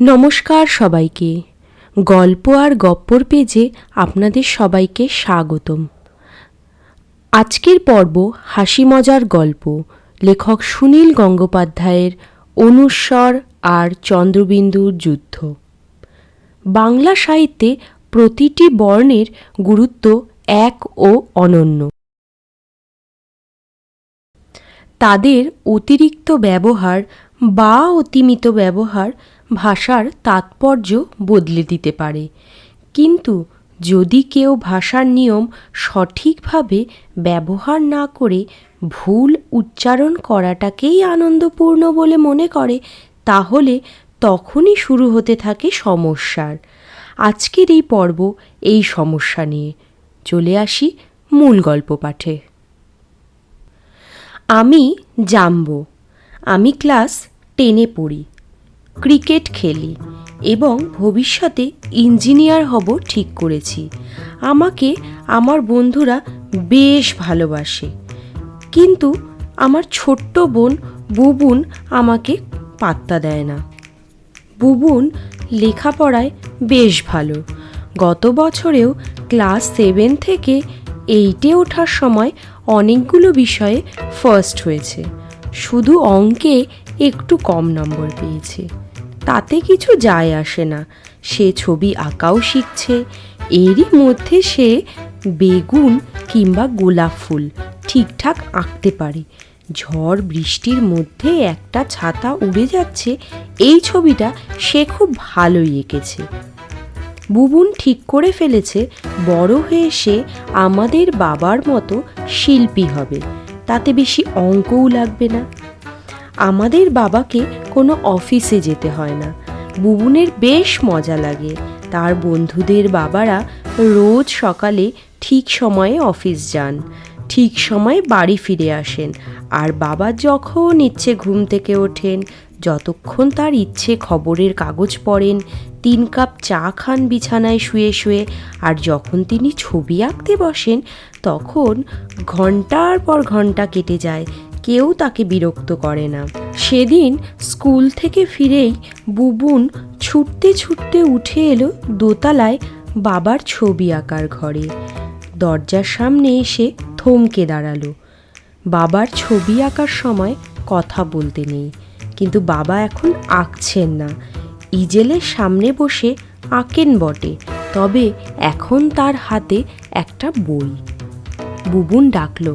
নমস্কার সবাইকে। গল্প আর গপ্পর পেজে আপনাদের সবাইকে স্বাগতম। আজকের পর্ব হাসি মজার গল্প। লেখক সুনীল গঙ্গোপাধ্যায়ের অনুস্বর আর চন্দ্রবিন্দুর যুদ্ধ। বাংলা সাহিত্যে প্রতিটি বর্ণের গুরুত্ব এক ও অনন্য। তাদের অতিরিক্ত ব্যবহার বা অতিমিত ব্যবহার ভাষার তাৎপর্য বদলে দিতে পারে। কিন্তু যদি কেউ ভাষার নিয়ম সঠিকভাবে ব্যবহার না করে ভুল উচ্চারণ করাটাকেই আনন্দপূর্ণ বলে মনে করে, তাহলে তখনই শুরু হতে থাকে সমস্যার। আজকের এই পর্ব এই সমস্যা নিয়ে। চলে আসি মূল গল্প পাঠে। আমি জাম্বো। আমি ক্লাস টেনে পড়ি। ক্রিকেট খেলি এবং ভবিষ্যতে ইঞ্জিনিয়ার হব ঠিক করেছি। আমাকে আমার বন্ধুরা বেশ ভালোবাসে। কিন্তু আমার ছোট্ট বোন বুবুন আমাকে পাত্তা দেয় না। বুবুন লেখাপড়ায় বেশ ভালো। গত বছরেও ক্লাস সেভেন থেকে এইটে ওঠার সময় অনেকগুলো বিষয়ে ফার্স্ট হয়েছে। শুধু অঙ্কে একটু কম নম্বর পেয়েছে। তাতে কিছু যায় আসে না। সে ছবি আঁকাও শিখছে। এরই মধ্যে সে বেগুন কিংবা গোলাপ ফুল ঠিকঠাক আঁকতে পারে। ঝড় বৃষ্টির মধ্যে একটা ছাতা উড়ে যাচ্ছে। এই ছবিটা সে খুব ভালোই এঁকেছে। বুবুন ঠিক করে ফেলেছে, বড় হয়ে সে আমাদের বাবার মতো শিল্পী হবে। তাতে বেশি অঙ্কও লাগবে না। আমাদের বাবাকে কোনো অফিসে যেতে হয় না। বুবুনের বেশ মজা লাগে। তার বন্ধুদের বাবারা রোজ সকালে ঠিক সময়ে অফিস যান, ঠিক সময়ে বাড়ি ফিরে আসেন আর বাবা যখন ইচ্ছে ঘুম থেকে ওঠেন, যতক্ষণ তার ইচ্ছে খবরের কাগজ পড়েন, তিন কাপ চা খান বিছানায় শুয়ে শুয়ে আর যখন তিনি ছবি আঁকতে বসেন, তখন ঘণ্টার পর ঘণ্টা কেটে যায় কেউ তাকে বিরক্ত করে না। সেদিন স্কুল থেকে ফিরেই বুবুন ছুটতে ছুটতে উঠে এলো দোতলায় বাবার ছবি আঁকার ঘরে। দরজার সামনে এসে থমকে দাঁড়াল। বাবার ছবি আঁকার সময় কথা বলতে নেই, কিন্তু বাবা এখন আঁকছেন না। ইজেলের সামনে বসে আঁকেন বটে, তবে এখন তার হাতে একটা বই। বুবুন ডাকলো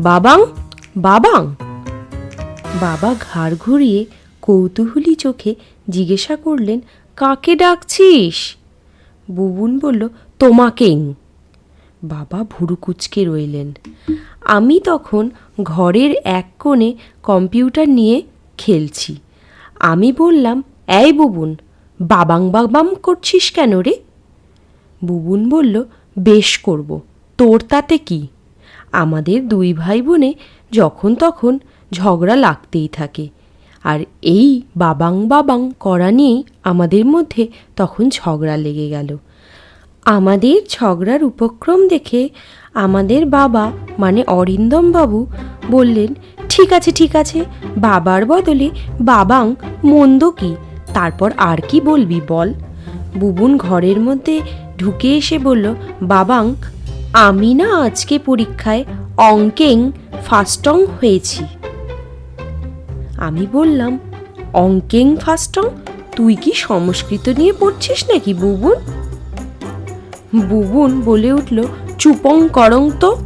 বাবাং বাবাং। বাবা ঘাড় ঘুরিয়ে কৌতূহলী চোখে জিজ্ঞাসা করলেন, কাকে ডাকছিস? বুবুন বলল, তোমাকেই। বাবা ভুরু কুচকে রইলেন। আমি তখন ঘরের এক কোণে কম্পিউটার নিয়ে খেলছি। আমি বললাম, এই বুবুন, বাবাং বাবাম করছিস কেন রে? বুবুন বলল, বেশ করব। তোর তাতে কি? আমাদের দুই ভাই বোনে যখন তখন ঝগড়া লাগতেই থাকে। আর এই বাবাং বাবাং করা নিয়েই আমাদের মধ্যে তখন ঝগড়া লেগে গেল। আমাদের ঝগড়ার উপক্রম দেখে আমাদের বাবা মানে অরিন্দম বাবু, বললেন, ঠিক আছে ঠিক আছে, বাবার বদলে বাবাং মন্দ কি? তারপর আর কি বলবি বল? বুবুন ঘরের মধ্যে ঢুকে এসে বলল, বাবাং, আমি না আজকে পরীক্ষায় অঙ্কেং ফার্স্টং হয়েছি। আমি বললাম, অঙ্কেং ফার্স্টং তুই কি সংস্কৃত নিয়ে পড়ছিস নাকি, বুবুন? বুবুন বলে উঠল, চুপং করং তো।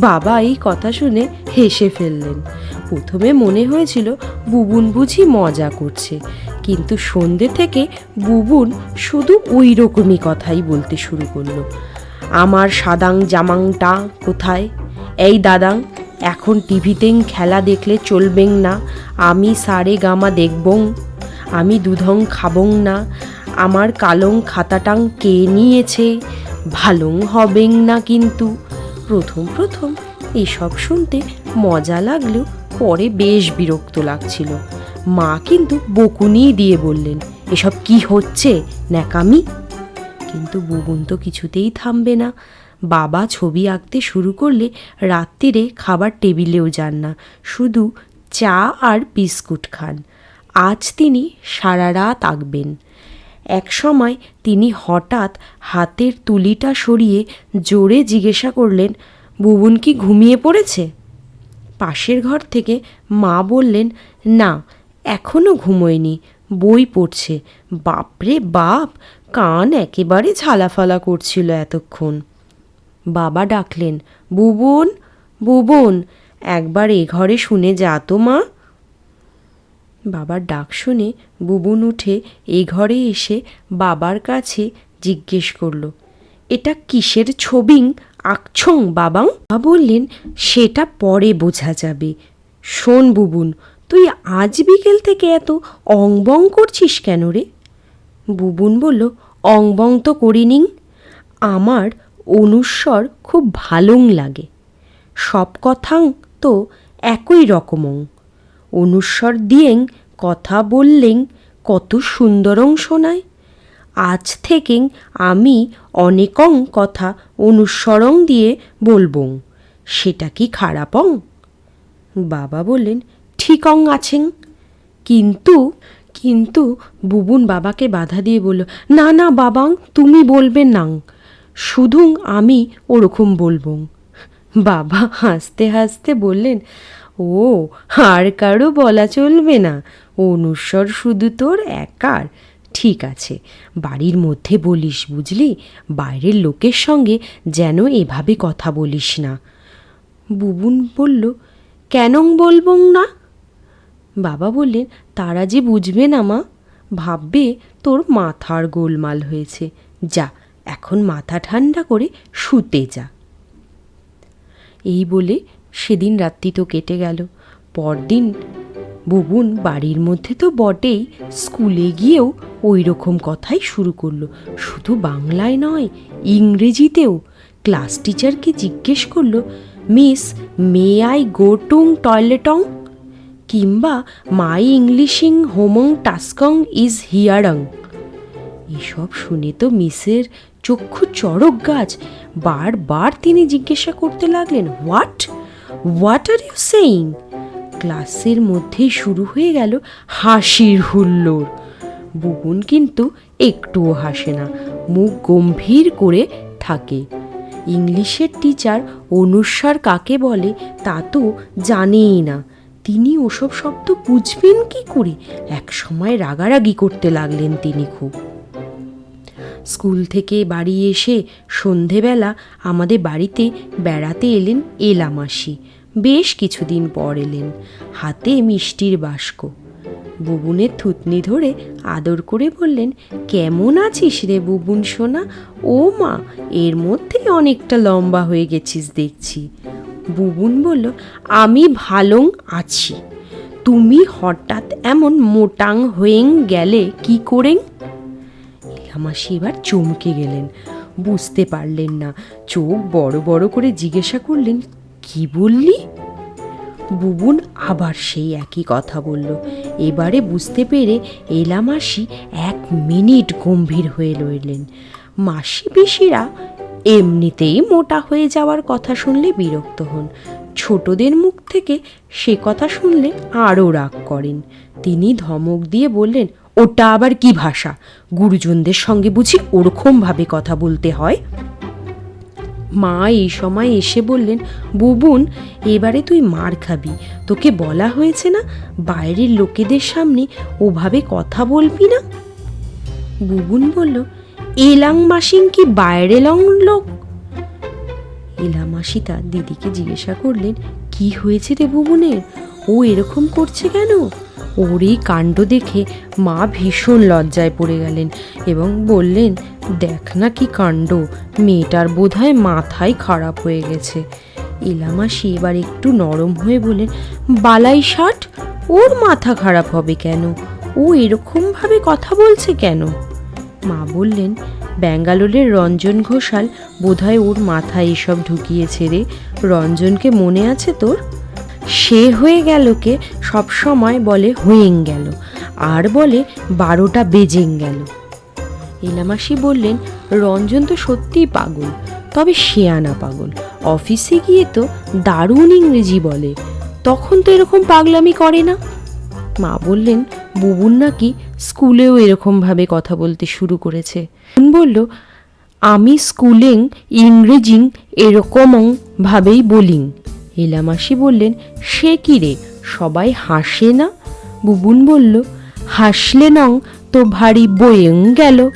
বাবা এই কথা শুনে হেসে ফেললেন। প্রথমে মনে হয়েছিল, বুবুন বুঝি মজা করছে। কিন্তু সন্ধে থেকে বুবুন শুধু ওই রকমই কথাই বলতে শুরু করল। আমার সাদাং জামাংটা কোথায়? এই দাদাং, এখন টিভিতেং খেলা দেখলে চলবেং না, আমি সারে গামা দেখবং, আমি দুধং খাবং না, আমার কালং খাতাটাং কে নিয়েছে, ভালোং হবেং না কিন্তু। প্রথম প্রথম এসব শুনতে মজা লাগলেও পরে বেশ বিরক্ত লাগছিল। মা কিন্তু বকুনি দিয়ে বললেন, এসব কি হচ্ছে, ন্যাকামি? কিন্তু বুবুন তো কিছুতেই থামবে না। বাবা ছবি আঁকতে শুরু করলে রাত্রিরে খাবার টেবিলেও যান না, শুধু চা আর বিস্কুট খান। আজ তিনি সারা রাত আঁকবেন। এক সময় তিনি হঠাৎ হাতের তুলিটা সরিয়ে জোরে জিজ্ঞাসা করলেন, বুবুন কি ঘুমিয়ে পড়েছে? পাশের ঘর থেকে মা বললেন, না এখনও ঘুমোয়নি, বই পড়ছে। বাপরে বাপ, কান একেবারে ঝালাফালা করছিল এতক্ষণ। বাবা ডাকলেন, বুবুন বুবুন, একবার এ ঘরে শুনে যা তো মা। বাবার ডাক শুনে বুবুন উঠে এ ঘরে এসে বাবার কাছে জিজ্ঞেস করল, এটা কিসের ছবিং, আঁকছং বাবাং? বললেন, সেটা পরে বোঝা যাবে। শোন বুবুন, তুই আজ বিকেল থেকে এত অংবং করছিস কেন রে? বুবুন বলল, অংবং তো করিনিং। আমার অনুস্বর খুব ভালোং লাগে। সব কথাং তো একই রকমং। অনুস্বর দিয়েং, কথা বললেং, কত সুন্দরং শোনায়। আজ থেকেং আমি অনেকং কথা অনুস্বরং দিয়ে বলবং, সেটা কি খারাপং? বাবা বললেন, ঠিকং আছেন কিন্তু কিন্তু বুবুন বাবাকে বাধা দিয়ে বলল, না না, বাবাং, তুমি বলবে নাং। শুধু আমি ওরকম বলব। বাবা হাসতে হাসতে বললেন, ও, আর কারও বলা চলবে না। অনুস্বর শুধু তোর একার। ঠিক আছে, বাড়ির মধ্যে বলিস বুঝলি, বাইরের লোকের সঙ্গে যেন এভাবে কথা বলিস না বুবুন বলল, কেনং বলবং না বাবা বললেন, তারা যে বুঝবে না মা, ভাববে তোর মাথার গোলমাল হয়েছে। যা এখন মাথা ঠান্ডা করে শুতে যা। এই বলে সেদিন রাত্রি তো কেটে গেল। পরদিন বুবুন বাড়ির মধ্যে তো বটেই স্কুলে গিয়েও ওই রকম কথাই শুরু করল। শুধু বাংলায় নয়, ইংরেজিতেও। ক্লাস টিচারকে জিজ্ঞেস করল, মিস, মে আই গো টুং টয়লেটং? কিংবা, মাই ইংলিশিং হোমং টাস্কং ইজ হিয়ারং? এসব শুনে তো মিসের চক্ষু চড়ক গাছ। বারবার তিনি জিজ্ঞাসা করতে লাগলেন what what are you saying ক্লাসের মধ্যেই শুরু হয়ে গেল হাসির হুল্লোড়। বুবুন কিন্তু একটুও হাসে না, মুখ গম্ভীর করে থাকে। ইংলিশের টিচার অনুস্বার কাকে বলে তা তো জানেই না। তিনি ওসব শব্দ বুঝবেন কি করে? এক সময় রাগারাগি করতে লাগলেন তিনি খুব। স্কুল থেকে বাড়ি এসে সন্ধেবেলা আমাদের বাড়িতে বেড়াতে এলেন এলা মাসি বেশ কিছুদিন পর এলেন, হাতে মিষ্টির বাস্ক। বুবুনের থুতনি ধরে আদর করে বললেন, কেমন আছিস রে বুবুন সোনা? ও মা, এর মধ্যে অনেকটা লম্বা হয়ে গেছিস দেখছি। বুবুন বলল, আমি ভালোং আছি। তুমি হঠাৎ এমন মোটাং হয়েং গেলে কি করেং? ইলামাসি এবার চমকে গেলেন। বুঝতে পারলেন না। চোখ বড় বড় করে জিজ্ঞাসা করলেন, কি বললি? বুবুন আবার সেই একই কথা বলল। এবারে বুঝতে পেরে এলা মাসি এক মিনিট গম্ভীর হয়ে রইলেন মাসি পিসিরা এমনিতেই মোটা হয়ে যাওয়ার কথা শুনলে বিরক্ত হন। ছোটদের মুখ থেকে সে কথা শুনলে আরও রাগ করেন। তিনি ধমক দিয়ে বললেন ওটা আবার কি ভাষা? গুরুজনদের সঙ্গে বুঝি ওরকমভাবে কথা বলতে হয়? মা এই সময় এসে বললেন, বুবুন, এবারে তুই মার খাবি। তোকে বলা হয়েছে না, বাইরের লোকেদের সামনে ওভাবে কথা বলবি না? বুবুন বলল, এলাং মাসিং কি বাইরে লং লোক? এলা মাসি তার দিদিকে জিজ্ঞাসা করলেন, কি হয়েছে রে বুবুনের? ও এরকম করছে কেন? ওর এই কাণ্ড দেখে মা ভীষণ লজ্জায় পড়ে গেলেন এবং বললেন, দেখ না কি কাণ্ড, মেয়েটার বোধহয় মাথায় খারাপ হয়ে গেছে। এলামাসি এবার একটু নরম হয়ে বলেন বালাই ষাট? ওর মাথা খারাপ হবে কেন? ও এরকমভাবে কথা বলছে কেন? মা বললেন, ব্যাঙ্গালোরের রঞ্জন ঘোষাল বোধহয় ওর মাথায় এসব ঢুকিয়েছে রে। রঞ্জনকে মনে আছে তোর? সে হয়ে গেল কে সব সময় বলে হয়েং গেল, আর বলে বারোটা বেজেং গেল। এলামাসি বললেন, রঞ্জন তো সত্যিই পাগল, তবে শেয়ানা পাগল। অফিসে গিয়ে তো দারুণ ইংরেজি বলে, তখন তো এরকম পাগলামি করে না? মা বললেন, বুবুন নাকি স্কুলেও এরকমভাবে কথা বলতে শুরু করেছে। বলল, আমি স্কুলেং, ইংরেজিং এরকম ভাবেই বলিং এলামাসি বললেন, সে কি রে? সবাই হাসে না? বুবুন বলল, হাসলে নং, তো ভারী বয়েং গেল।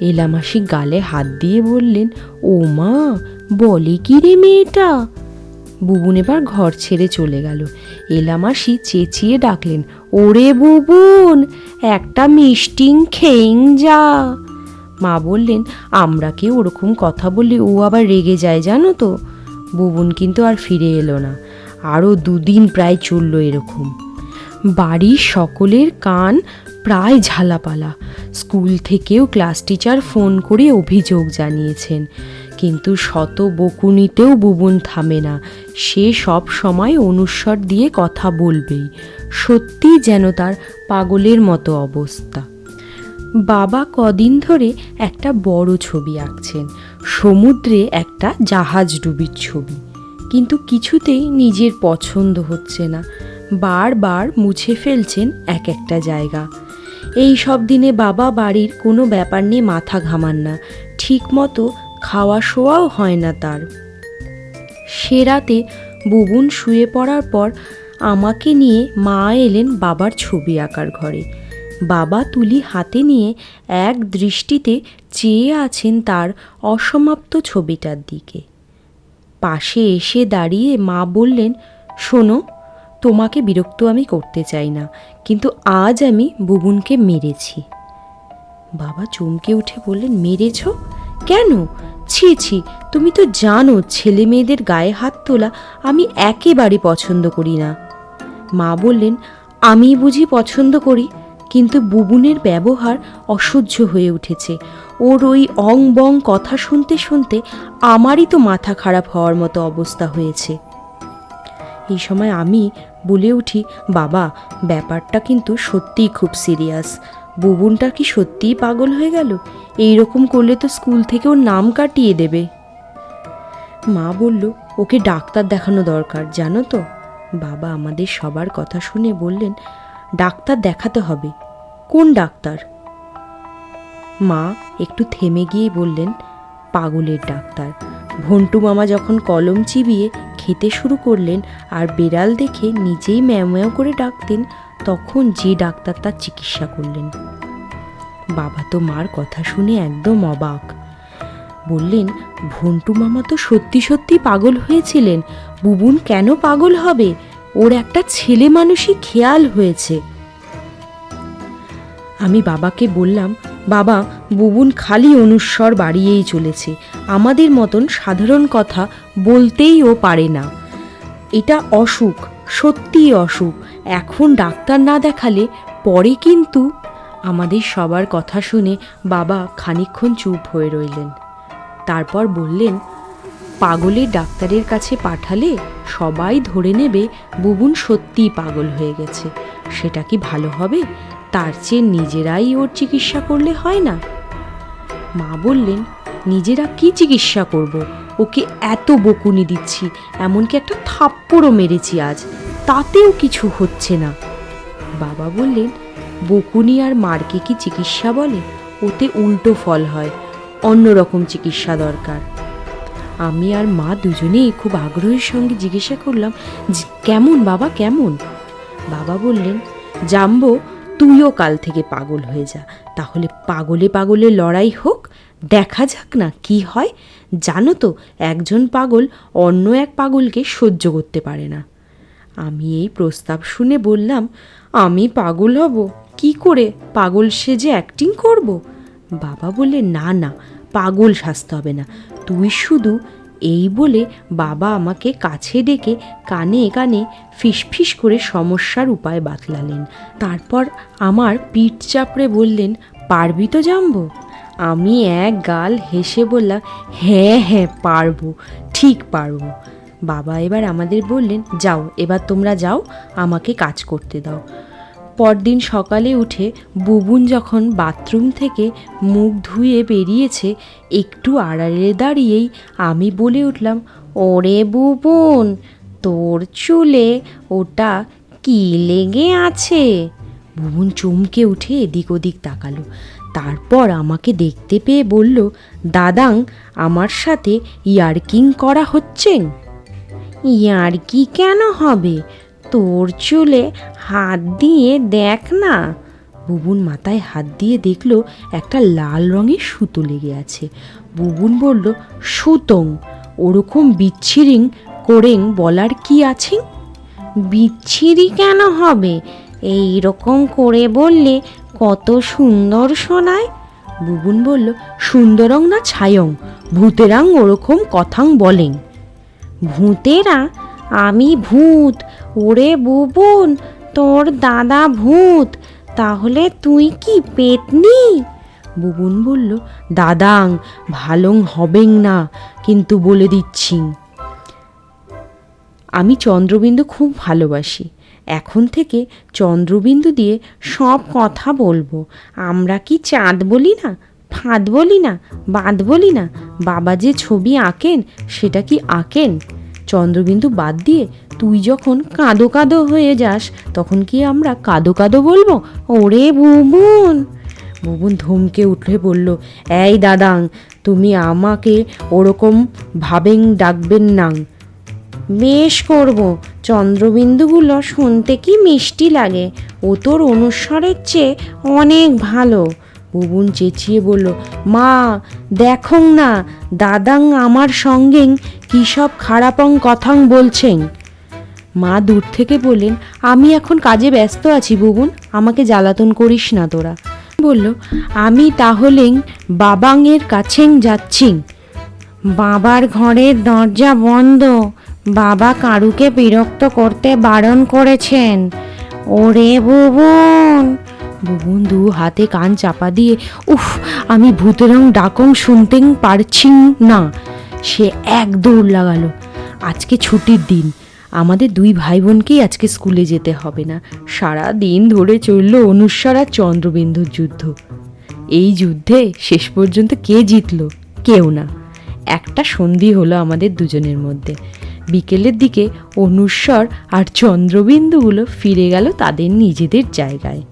এলামাসি গালে হাত দিয়ে বললেন, ও মা, বলে কি রে মেয়েটা? বুবুন এবার ঘর ছেড়ে চলে গেল। এলামাসি চেঁচিয়ে ডাকলেন, ওরে বুবুন, একটা মিষ্টিং খেইং যা। মা বললেন, আমরা কি ওরকম কথা বললে ও আবার রেগে যায় জানো তো? বুবুন কিন্তু আর ফিরে এলো না। আরও দুদিন প্রায় চলল এরকম। বাড়ির সকলের কান প্রায় ঝালাপালা। স্কুল থেকেও ক্লাস টিচার ফোন করে অভিযোগ জানিয়েছেন। কিন্তু শত বকুনিতেও বুবুন থামে না। সে সব সময় অনুস্বর দিয়ে কথা বলবেই। সত্যি যেন তার পাগলের মতো অবস্থা। বাবা কদিন ধরে একটা বড় ছবি আঁকছেন। সমুদ্রে একটা জাহাজ ডুবির ছবি। কিন্তু কিছুতেই নিজের পছন্দ হচ্ছে না। বারবার মুছে ফেলছেন এক একটা জায়গা। এই সব দিনে বাবা বাড়ির কোনো ব্যাপার নিয়ে মাথা ঘামান না। ঠিক মতো খাওয়া শোয়াও হয় না তার। সে রাতে বুবুন শুয়ে পড়ার পর আমাকে নিয়ে মা এলেন বাবার ছবি আঁকার ঘরে। বাবা তুলি হাতে নিয়ে এক দৃষ্টিতে চেয়ে আছেন তার অসমাপ্ত ছবিটার দিকে। পাশে এসে দাঁড়িয়ে মা বললেন, শোনো, তোমাকে বিরক্ত আমি করতে চাই না, কিন্তু আজ আমি বুবুনকে মেরেছি। বাবা চমকে উঠে বললেন, মেরেছ? কেন? ছি ছি, তুমি তো জানো ছেলে মেয়েদের গায়ে হাত তোলা আমি একেবারে পছন্দ করি না। মা বললেন, আমি বুঝি পছন্দ করি কিন্তু বুবুনের ব্যবহার অসহ্য হয়ে উঠেছে। ওর ওই অং বং কথা শুনতে শুনতে আমারই তো মাথা খারাপ হওয়ার মতো অবস্থা হয়েছে। এই সময় আমি বলে উঠি, বাবা, ব্যাপারটা কিন্তু সত্যিই খুব সিরিয়াস। বুবুনটা কি সত্যিই পাগল হয়ে গেল? এই রকম করলে তো স্কুল থেকে ওর নাম কাটিয়ে দেবে। মা বলল, ওকে ডাক্তার দেখানো দরকার, জানো তো? বাবা আমাদের সবার কথা শুনে বললেন, ডাক্তার দেখাতে হবে। কোন ডাক্তার? মা একটু থেমে গিয়ে বললেন, পাগলের ডাক্তার। ভন্টু মামা যখন কলম চিবিয়ে খেতে শুরু করলেন আর বেড়াল দেখে নিজেই ম্যাও করে ডাকতেন, তখন যে ডাক্তার তার চিকিৎসা করলেন। বাবা তো মার কথা শুনে একদম অবাক। বললেন, ভন্টু মামা তো সত্যি সত্যি পাগল হয়েছিলেন। বুবুন কেন পাগল হবে? ওর একটা ছেলে মানুষই খেয়াল হয়েছে। আমি বাবাকে বললাম, বাবা, বুবুন খালি অনুস্বর বাড়িয়েই চলেছে। আমাদের মতন সাধারণ কথা বলতেই ও পারে না। এটা অসুখ, সত্যিই অসুখ। এখন ডাক্তার না দেখালে পরে কিন্তু? আমাদের সবার কথা শুনে বাবা খানিকক্ষণ চুপ হয়ে রইলেন। তারপর বললেন পাগলের ডাক্তারের কাছে পাঠালে সবাই ধরে নেবে বুবুন সত্যিই পাগল হয়ে গেছে। সেটা কি ভালো হবে? তার চেয়ে নিজেরাই ওর চিকিৎসা করলে হয় না? মা বললেন, নিজেরা কি চিকিৎসা করব? ওকে এত বকুনি দিচ্ছি, এমনকি একটা থাপ্পড়ও মেরেছি আজ, তাতেও কিছু হচ্ছে না। বাবা বললেন, বকুনি আর মারকে কি চিকিৎসা বলে? ওতে উল্টো ফল হয় অন্যরকম চিকিৎসা দরকার। আমি আর মা দুজনেই খুব আগ্রহের সঙ্গে জিজ্ঞাসা করলাম কেমন বাবা কেমন? বাবা বললেন, জাম্বো তুইও কাল থেকে পাগল হয়ে যা। তাহলে পাগলে পাগলে লড়াই হোক, দেখা যাক না কি হয়। জানো তো, একজন পাগল অন্য এক পাগলকে সহ্য করতে পারে না। আমি এই প্রস্তাব শুনে বললাম, আমি পাগল হব? কি করে? পাগল সেজে অ্যাক্টিং করব? বাবা বললে, না না, পাগল সাজতে হবে না। তুই শুধু এই বলে বাবা আমাকে কাছে ডেকে কানে কানে ফিসফিস করে সমস্যার উপায় বাতলালেন। তারপর আমার পিঠ চাপড়ে বললেন, পারবি তো জানব আমি এক গাল হেসে বললাম হ্যাঁ হ্যাঁ পারব, ঠিক পারব। বাবা এবার আমাদের বললেন, যাও, এবার তোমরা যাও, আমাকে কাজ করতে দাও। পরদিন সকালে উঠে বুবুন যখন বাথরুম থেকে মুখ ধুয়ে বেরিয়েছে, একটু আড়ালে দাঁড়িয়েই আমি বলে উঠলাম, ওরে বুবুন, তোর চুলে ওটা কি লেগে আছে? ভুবন চমকে উঠে এদিক ওদিক তাকালো। তারপর আমাকে দেখতে পেয়ে বলল, দাদাং, আমার সাথে ইয়ার্কিং করা হচ্ছে? ইয়ার্কি কেন হবে? তোর চুলে হাত দিয়ে দেখ না। বুবুন মাথায় হাত দিয়ে দেখল একটা লাল রঙের সুতো লেগে আছে। বুবুন বলল, সুতং, ওরকম বিচ্ছিরিং করেং বলার কি আছে? বিচ্ছিরি কেন হবে? এই রকম করে বললে কত সুন্দর শোনায়? বুবুন বলল, সুন্দরং না ছায়ং, ভূতেরাং ওরকম কথাং বলেন ভূতেরা, আমি ভূত ওরে বুবুন, তোর দাদা ভূত, তাহলে তুই কি পেতনি? বুবুন বলল, দাদাং, ভালং হবেং না, কিন্তু বলে দিচ্ছি। আমি চন্দ্রবিন্দু খুব ভালোবাসি। এখন থেকে চন্দ্রবিন্দু দিয়ে সব কথা বলব। আমরা কি চাঁদ বলি না, ফাঁদ বলি না বাদ বলি না? বাবা যে ছবি আঁকেন, সেটা কি আঁকেন? চন্দ্রবিন্দু বাদ দিয়ে তুই যখন কাঁদো কাঁদো হয়ে যাস, তখন কি আমরা কাঁদো কাঁদো বলব? ওরে বুবুন। বুবুন ধমকে উঠে বলল, এই দাদাং, তুমি আমাকে ওরকম ভাবেন ডাকবেন না। বেশ করব। চন্দ্রবিন্দুগুলো শুনতে কি মিষ্টি লাগে। ও তোর অনুস্বরের চেয়ে অনেক ভালো। বুবুন চেঁচিয়ে বলল, মা দেখং না, দাদাং আমার সঙ্গে কী সব খারাপং কথাং বলছেন? মা দূর থেকে বললেন, আমি এখন কাজে ব্যস্ত আছি বুবুন, আমাকে জ্বালাতন করিস না তোরা। বলল, আমি তাহলে বাবাংয়ের কাছেং যাচ্ছি। বাবার ঘরের দরজা বন্ধ। বাবা কারুকে বিরক্ত করতে বারণ করেছেন। ওরে বুবুন! বুবুন দু হাতে কান চাপা দিয়ে, উফ, আমি ভূতেরং ডাকং শুনতেং পারছি না। সে এক দৌড় লাগালো। আজকে ছুটির দিন। আমাদের দুই ভাই বোনকেই আজকে স্কুলে যেতে হবে না। সারা দিন ধরে চলল অনুস্বর আর চন্দ্রবিন্দুর যুদ্ধ। এই যুদ্ধে শেষ পর্যন্ত কে জিতল? কেউ না। একটা সন্ধি হলো আমাদের দুজনের মধ্যে। বিকেলের দিকে অনুস্বর আর চন্দ্রবিন্দুগুলো ফিরে গেল তাদের নিজেদের জায়গায়।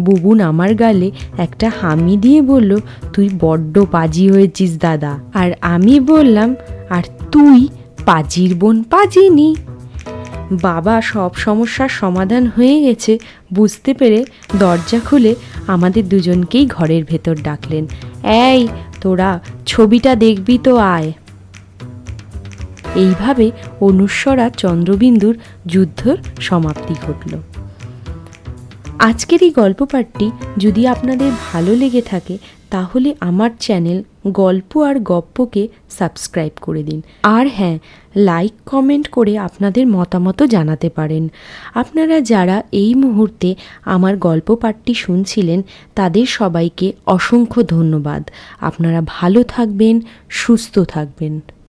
বুবুন আমার গালে একটা হামি দিয়ে বলল, তুই বড্ড পাজি হয়েছিস দাদা। আর আমি বললাম, আর তুই পাজির বোন পাজিনি। বাবা সব সমস্যার সমাধান হয়ে গেছে। বুঝতে পেরে দরজা খুলে আমাদের দুজনকেই ঘরের ভেতর ডাকলেন। এই, তোরা ছবিটা দেখবি তো, আয়। এইভাবে অনুস্বরা চন্দ্রবিন্দুর যুদ্ধর সমাপ্তি ঘটল। আজকের এই গল্প পাঠটি যদি আপনাদের ভালো লেগে থাকে, তাহলে আমার চ্যানেল গল্প আর গপ্পকে সাবস্ক্রাইব করে দিন। আর হ্যাঁ লাইক, কমেন্ট করে আপনাদের মতামতও জানাতে পারেন। আপনারা যারা এই মুহূর্তে আমার গল্প পাঠটি শুনছিলেন, তাদের সবাইকে অসংখ্য ধন্যবাদ। আপনারা ভালো থাকবেন, সুস্থ থাকবেন।